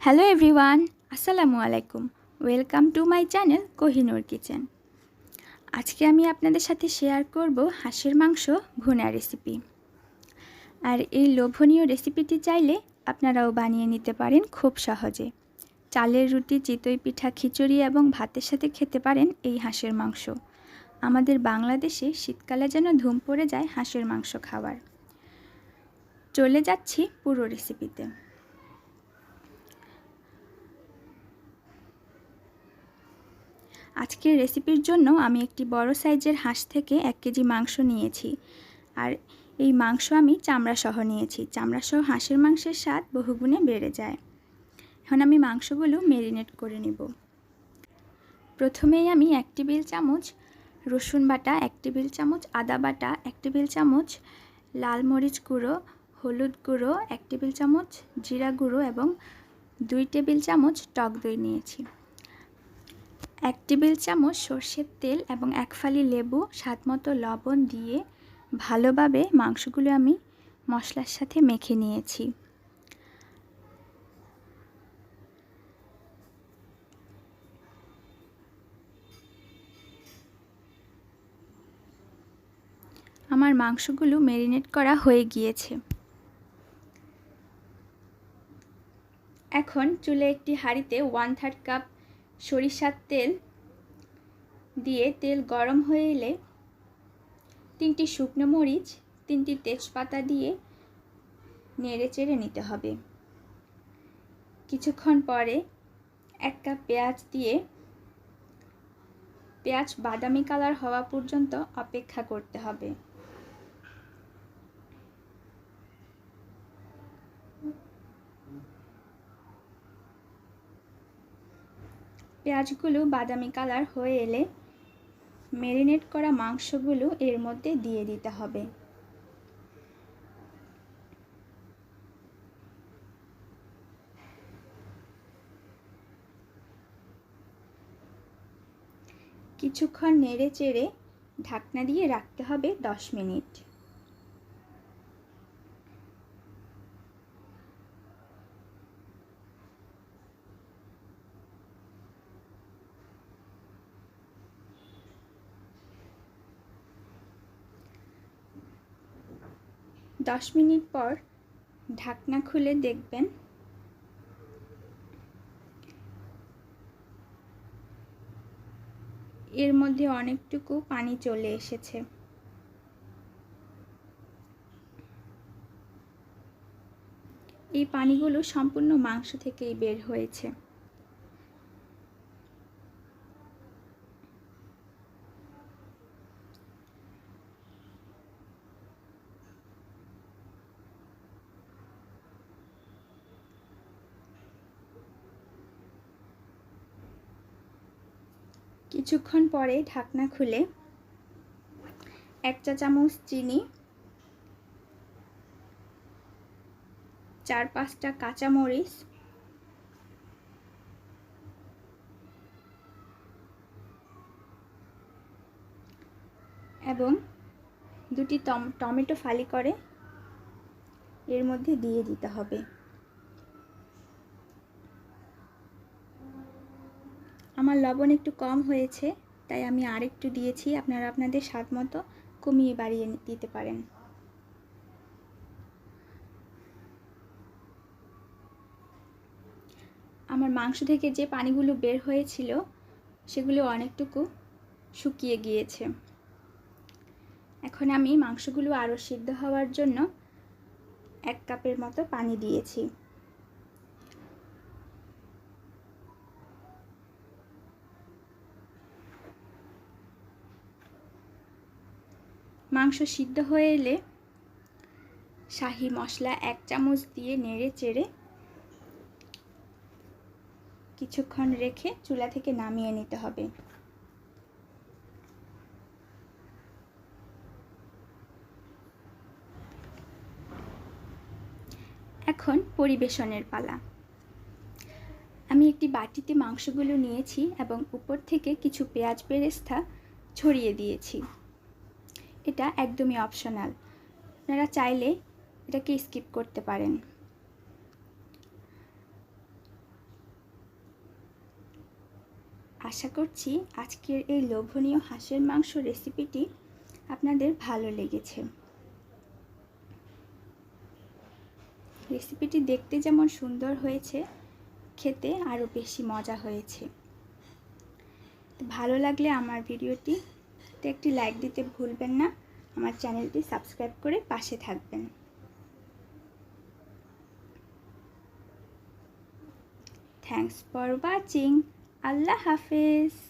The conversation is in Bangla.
হ্যালো এভরিওয়ান আসসালামু আলাইকুম welcome to my channel Kohinoor kitchen আজকে আমি আপনাদের সাথে শেয়ার করব হাঁসের মাংস ভুনা রেসিপি আর এই লোভনীয় রেসিপিটি চাইলে আপনারাও বানিয়ে নিতে পারেন খুব সহজে। চালের রুটি, চিতই পিঠা, খিচুড়ি এবং ভাতের সাথে খেতে পারেন এই হাঁসের মাংস। আমাদের বাংলাদেশে শীতকালে যেন ধুম পড়ে যায় হাঁসের মাংস খাওয়ার। চলে যাচ্ছি পুরো রেসিপিতে আজকের রেসিপির জন্য আমি একটি বড় সাইজের হাঁস থেকে এক কেজি মাংস নিয়েছি। আর এই মাংস আমি চামড়া সহ নিয়েছি। চামড়া সহ হাঁসের মাংসের স্বাদ বহুগুণে বেড়ে যায়। এখন আমি মাংসগুলো মেরিনেট করে নেব। প্রথমেই আমি এক টেবিল চামচ রসুন বাটা, এক টেবিল চামচ আদা বাটা, এক টেবিল চামচ লাল মরিচ গুঁড়ো, হলুদ গুঁড়ো, এক টেবিল চামচ জিরা গুঁড়ো এবং দুই টেবিল চামচ টক দই নিয়েছি। এক টেবিল চামচ সর্ষের তেল এবং এক ফালি লেবু স্বাদমতো লবণ দিয়ে ভালোভাবে মাংসগুলো আমি মশলার সাথে মেখে নিয়েছি। আমার মাংসগুলো ম্যারিনেট করা হয়ে গিয়েছে। এখন চুলে একটি হাঁড়িতে ওয়ান থার্ড কাপ সরিষার তেল দিয়ে তেল গরম হয়ে এলে তিনটি শুকনো মরিচ, তিনটি তেজপাতা দিয়ে নেড়ে চেড়ে নিতে হবে। কিছুক্ষণ পরে এক কাপ পেঁয়াজ দিয়ে পেঁয়াজ বাদামি কালার হওয়া পর্যন্ত অপেক্ষা করতে হবে। পেঁয়াজগুলো বাদামি কালার হয়ে এলে ম্যারিনেট করা মাংসগুলো এর মধ্যে দিয়ে দিতে হবে। কিছুক্ষণ নেড়ে চেড়ে ঢাকনা দিয়ে রাখতে হবে দশ মিনিট। দশ মিনিট পর ঢাকনা খুলে দেখবেন। এর মধ্যে অনেকটুকু পানি চলে এসেছে। এই পানিগুলো সম্পূর্ণ মাংস থেকেই বের হয়েছে। কিছুক্ষণ পরে ঢাকনা খুলে এক চা চামচ চিনি, চার পাঁচটা কাঁচামরিচ এবং দুটি টমেটো ফালি করে এর মধ্যে দিয়ে দিতে হবে। আমার লবণ একটু কম হয়েছে, তাই আমি আরেকটু দিয়েছি। আপনারা আপনাদের স্বাদ মতো কমিয়ে বাড়িয়ে দিতে পারেন। আমার মাংস থেকে যে পানিগুলো বের হয়েছিল, সেগুলো অনেকটুকু শুকিয়ে গিয়েছে। এখন আমি মাংসগুলো আরও সিদ্ধ হওয়ার জন্য এক কাপের মতো পানি দিয়েছি। মাংস সিদ্ধ হয়ে এলে শাহি মশলা এক চামচ দিয়ে নেড়ে চেড়ে কিছুক্ষণ রেখে চুলা থেকে নামিয়ে নিতে হবে। এখন পরিবেশনের পালা। আমি একটি বাটিতে মাংসগুলো নিয়েছি এবং উপর থেকে কিছু পেঁয়াজ বেরেস্তা ছড়িয়ে দিয়েছি। এটা একদমই অপশনাল আপনারা চাইলে এটাকে স্কিপ করতে পারেন। আশা করছি আজকের এই লোভনীয় হাঁসের মাংস রেসিপিটি আপনাদের ভালো লেগেছে। রেসিপিটি দেখতে যেমন সুন্দর হয়েছে, খেতে আরও বেশি মজা হয়েছে। ভালো লাগলে আমার ভিডিওটি একটি লাইক দিতে ভুলবেন না। আমার চ্যানেলটি সাবস্ক্রাইব করে পাশে থাকবেন। থ্যাংকস ফর ওয়াচিং আল্লাহ হাফেজ।